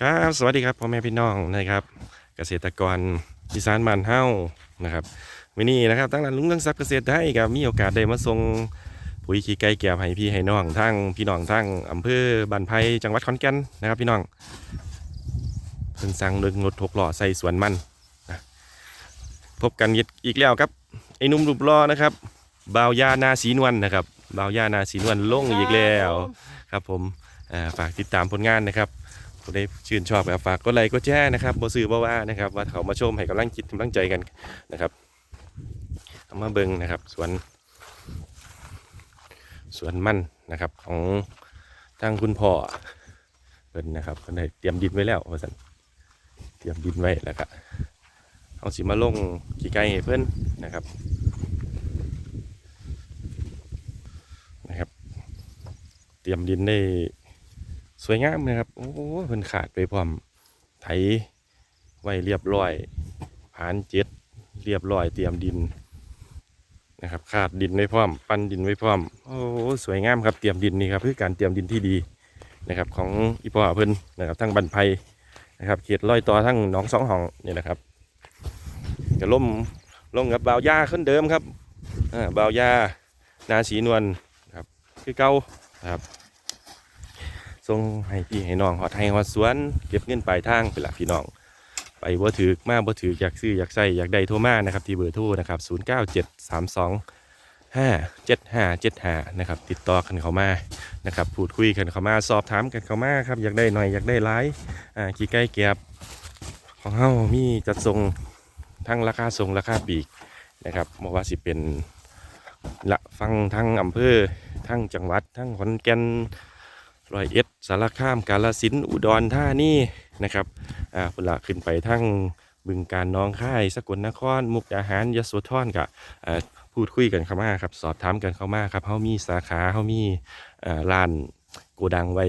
ครับสวัสดีครับพ่อแม่พี่น้องนะครับ เกษตรกรอีสานบ้านเฮ้านะครับวันนี้นะครับตั้งร้านลุงเรื่องทรัพย์เกษตรได้ครับมีโอกาสได้มาส่งปุ๋ยขี้ไก่แก่ให้พี่ให้น้องทั้งพี่น้องทั้งอำเภอบ้านไผ่จังหวัดขอนแก่นนะครับ พี่น้องเพิ่นสั่งเรื่องรถทกล้อใส่สวนมันนะพบกันอีกแล้วครับไอ้นุ่มรูปล้อนะครับบ่าวยานาสีนวลนะครับบ่าวยานาสีนวลลงอีกแล้วครับผมฝากติดตามผลงานนะครับ ผู้ใดชื่นชอบครับฝากกดไลค์กดแชร์นะครับบ่ซื้อบ่ว่านะครับว่าเขามาชมให้กำลังจิตกำลังใจกันนะครับเอามาเบิ่งนะครับสวนสวนมันนะครับของทางคุณพ่อเพิ่นนะครับเพิ่นได้เตรียมดินไว้แล้วว่าซั่นเตรียมดินไว้แล้วก็เอาสิมาลงกี่ไก่เพิ่อนนะครับนะครับ เตรียมดินได้ สวยงามนะครับ โอ้เพิ่นขาดไปพร้อมไถไว้เรียบร้อยผานเจ็ดเรียบร้อยเตรียมดินนะครับ ขาดดินไว้พร้อม ปั้นดินไว้พร้อม โอ้สวยงามครับเตรียมดินนี่ครับคือการเตรียมดินที่ดีนะครับ ของอีพ่อเพิ่นนะครับทั้งบันไพนะครับเขตร้อยต่อทั้งหนองสองห้องนี่นะครับจะล่มลงกับบาวยาขึ้นเดิมครับอ่าบาวยานาสีนวลครับคือเก่าครับ ส่งให้พี่ให้น้องหอดให้หอดสวน เก็บเงินปลายทางเป็นหลักพี่น้อง ไปบ่ถือมาบ่ถืออยากซื้ออยากใส่อยากได้โทรมานะครับที่เบอร์โทรนะครับ0973257575นะครับติดต่อกันเข้ามานะครับพูดคุยกันเข้ามาสอบถามกันเข้ามาครับอยากได้หน่อยอยากได้หลายอ่ากี่ใกล้แก็บของเฮามีจัดส่งทั้งราคาส่งราคาปีกนะครับบอกว่าสิเป็นละฟังทั้งอำเภอทั้งจังหวัดทั้งขอนแก่น ร้อยเอ็ดสารคามกาลสินอุดรธานีนะครับอ่าเวลาขึ้นไปทั้งบึงการน้องค่ายสกลนคร มุกดาหารยโสธรกับอ่าพูดคุยกันเข้ามาครับ สอบถามกันเข้ามาครับเขามีสาขาเขามีอ่าร้านโกดังไว้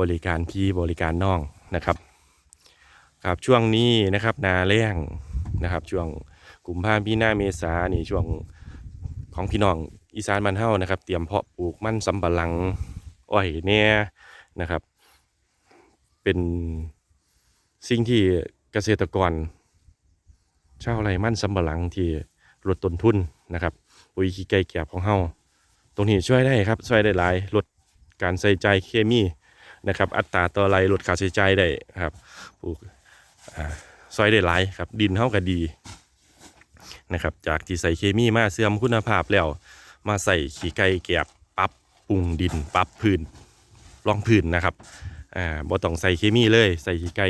บริการพี่บริการน้องนะครับครับช่วงนี้นะครับนาแรงนะครับ ช่วงกลุ่มภาพันธ์มีนาเมษานี่ช่วงของพี่น้องอีสานบ้านเฮานะครับ เตรียมเพาะปลูกมันสำปะหลัง อ้อยเนี่ยนะครับ เป็นสิ่งที่เกษตรกรชาวไร่มันสำปะหลังที่ลดต้นทุนนะครับปุ๋ยขี้ไก่แกบของเฮาตรงนี้ช่วยได้ครับช่วยได้หลายลดการใส่ใจเคมีนะครับ อัตราต่อไรลดค่าใช้จ่ายได้ครับปลูกอ่าซอยได้หลายครับดินเฮาก็ดีนะครับจากที่ใส่เคมีมาเสื่อมคุณภาพแล้ว มาใส่ขี้ไก่แกบ ปรุงดินปรับพื้นรองพื้นนะครับอ่าบ่ต้องใส่เคมีเลยใส่ขี้ไก่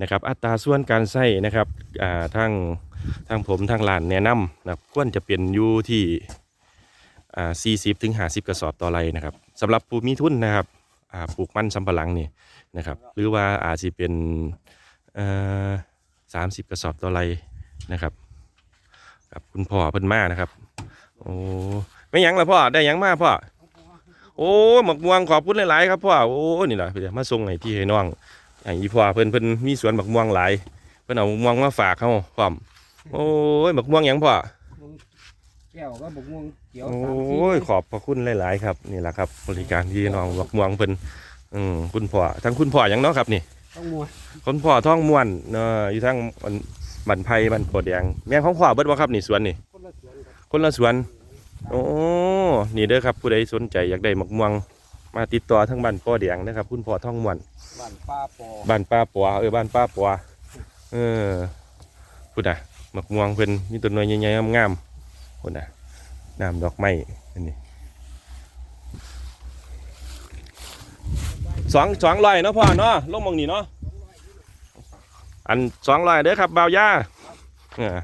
นะครับอัตราส่วนการใส่นะครับอ่าทั้งทั้งผมทั้งร้านแนะนำนะครับควรจะเป็นอยู่ที่อ่า40ถึง50 กระสอบต่อไรนะครับสำหรับผู้มีทุนนะครับอ่าปลูกมันสำปะหลังนี่นะครับหรือว่าอาจจะเป็นเอ่อ30 กระสอบต่อไรนะครับกับคุณพ่อเพิ่นมานะครับโอ้ไม่ยังละพ่อได้ยังมาพ่อ โอ้หมักม่วงขอบคุณหลายๆครับพ่อโอ้นี่แหละเดี๋ยวมาส่งให้พี่ให้น้องอย่างอีพ่อเพิ่นเพิ่นมีสวนหมักม่วงหลายเพิ่นเอาหมักม่วงมาฝากเขาพร้อมโอ้ยหมักม่วงหยังพ่อแก้วก็บกม่วงเขียวโอสามสี่้ยขอบพระคุณหลายๆครับนี่แหละครับ บริการพี่น้องหมักม่วงเพิ่นอืมคุณพ่อทั้งคุณพ่อหยังเนาะครับนี่ต้องมัวคุณพ่อท้องม่วนเนาะอยู่ทั้งบันบันไพบันโพดแดงแม่งของพ่อเบิดบ่ครับนี่สวนนี่คนละสวน โอ้นี่เด้อครับผู้ใดสนใจอยากได้หมกม่วง มาติดต่อทั้งบ้านป้อเดียงนะครับ คุณพ่อท่องมวนบ้านป้าปอบ้านป้าปัวเออบ้านป้าปัวเออพูดนะหมกม่วงเพิ่นมีต้นน้อยใหญ่ๆงามๆพูดนะน้ำดอกไม้อันนี้สองสองร้อยเนาะพ่อเนาะลงหมองนี่เนาะอันสองร้อยเด้อครับบ่าวยาเออ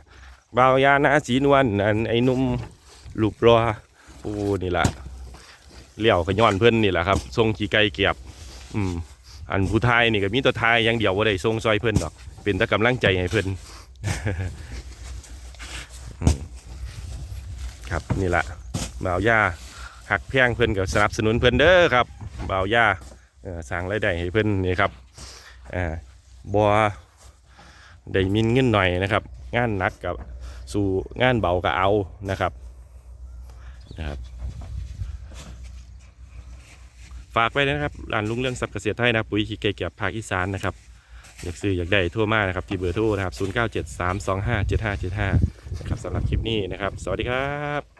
บ่าวยานาสีนวลอันไอ้หนุ่ม ลูกรอโอ้นี่แหละเลี้ยวขย้อนเพื่อนนี่แหละครับทรงขี่ไก่เกียบ อืม อันผู้ไทยนี่ก็มีตัวไทยอย่างเดียวว่าได้ทรงซอยเพื่อนดอก เป็นตะกำลังใจให้เพื่อนครับนี่แหละบ่าวย่าหักแพงเพื่อนกับสนับสนุนเพื่อนเด้อครับบ่าวย่าสร้างรายได้ให้เพื่อนนี่ครับอบัวได้มินเงินหน่อยนะครับ งานหนักกับสู่งานเบาก็เอานะครับ นะครับฝากไว้นะครับร้านลุงเรื่องสับเกษตรไทยนะปุ๋ยขี้ไก่เก็บภาคอีสานนะครับอยากซื้ออยากได้ทั่วมานะครับที่เบอร์โทรนะครับ 0973257575 นะครับสำหรับคลิปนี้นะครับ สวัสดีครับ